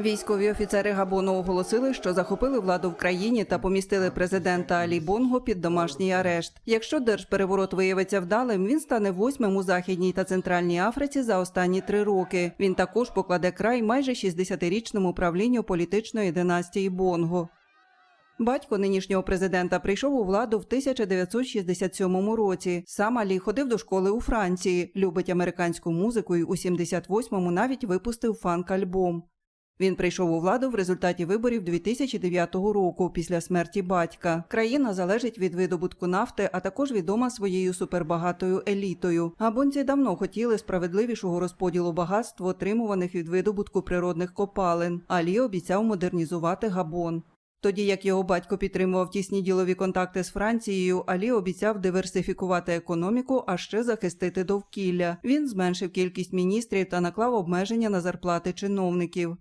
Військові офіцери Габону оголосили, що захопили владу в країні та помістили президента Алі Бонго під домашній арешт. Якщо держпереворот виявиться вдалим, він стане восьмим у західній та центральній Африці за останні три роки. Він також покладе край майже 60-річному правлінню політичної династії Бонго. Батько нинішнього президента прийшов у владу в 1967 році. Сам Алі ходив до школи у Франції, любить американську музику і у 78-му навіть випустив фанк-альбом. Він прийшов у владу в результаті виборів 2009 року після смерті батька. Країна залежить від видобутку нафти, а також відома своєю супербагатою елітою. Габонці давно хотіли справедливішого розподілу багатств, отримуваних від видобутку природних копалин. Алі обіцяв модернізувати Габон. Тоді як його батько підтримував тісні ділові контакти з Францією, Алі обіцяв диверсифікувати економіку, а ще захистити довкілля. Він зменшив кількість міністрів та наклав обмеження на зарплати чиновників.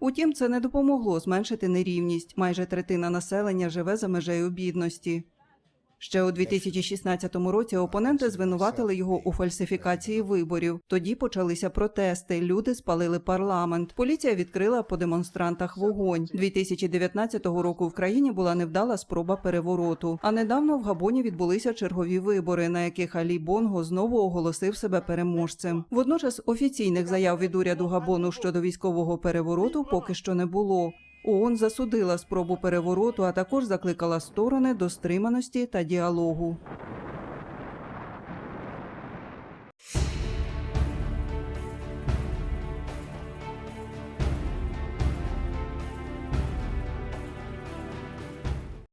Утім, це не допомогло зменшити нерівність. Майже третина населення живе за межею бідності. Ще у 2016 році опоненти звинуватили його у фальсифікації виборів. Тоді почалися протести. Люди спалили парламент. Поліція відкрила по демонстрантах вогонь. 2019 року в країні була невдала спроба перевороту. А недавно в Габоні відбулися чергові вибори, на яких Алі Бонго знову оголосив себе переможцем. Водночас офіційних заяв від уряду Габону щодо військового перевороту поки що не було. ООН засудила спробу перевороту, а також закликала сторони до стриманості та діалогу.